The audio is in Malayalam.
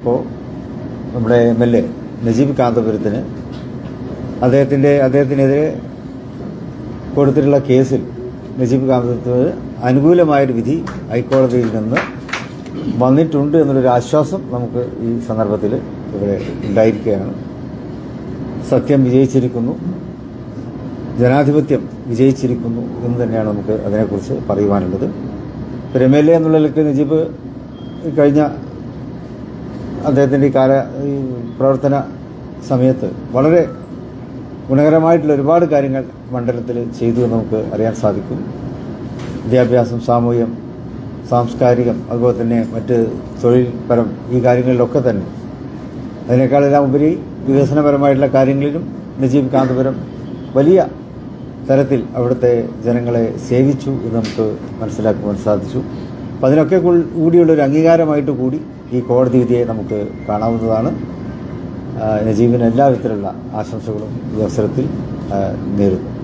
ഇപ്പോൾ നമ്മുടെ എം എൽ എ നജീബ് കാന്തപുരത്തിന് അദ്ദേഹത്തിന്റെ അദ്ദേഹത്തിനെതിരെ കൊടുത്തിട്ടുള്ള കേസിൽ നജീബ് കാന്തപുരത്തിന് അനുകൂലമായൊരു വിധി ഹൈക്കോടതിയിൽ നിന്ന് വന്നിട്ടുണ്ട് എന്നുള്ളൊരു ആശ്വാസം നമുക്ക് ഈ സന്ദർഭത്തിൽ ഇവിടെ ഉണ്ടായിരിക്കുകയാണ്. സത്യം വിജയിച്ചിരിക്കുന്നു. ജനാധിപത്യം വിജയിച്ചിരിക്കുന്നു എന്ന് തന്നെയാണ് നമുക്ക് അതിനെക്കുറിച്ച് പറയുവാനുള്ളത്. എം എൽ എ എന്നുള്ള നിലയ്ക്ക് നജീബ് കഴിഞ്ഞ അദ്ദേഹത്തിന്റെ ഈ കാല ഈ പ്രവർത്തന സമയത്ത് വളരെ ഗുണകരമായിട്ടുള്ള ഒരുപാട് കാര്യങ്ങൾ മണ്ഡലത്തിൽ ചെയ്തു എന്ന് നമുക്ക് അറിയാൻ സാധിക്കും. വിദ്യാഭ്യാസം സാമൂഹ്യം സാംസ്കാരികം അതുപോലെ തന്നെ മറ്റ് തൊഴിൽപരം ഈ കാര്യങ്ങളിലൊക്കെ തന്നെ. അതിനേക്കാളെല്ലാം ഉപരി വികസനപരമായിട്ടുള്ള കാര്യങ്ങളിലും നജീബ് കാന്തപുരം വലിയ തരത്തിൽ അവിടുത്തെ ജനങ്ങളെ സേവിച്ചു എന്ന് നമുക്ക് മനസ്സിലാക്കുവാൻ സാധിച്ചു. അപ്പം അതിനൊക്കെ കൂടിയുള്ള ഒരു അംഗീകാരമായിട്ട് കൂടി ഈ കോടതി വിധിയെ നമുക്ക് കാണാവുന്നതാണ്. നജീബിന് എല്ലാവിധത്തിലുള്ള ആശംസകളും ഈ അവസരത്തിൽ നേരുന്നു.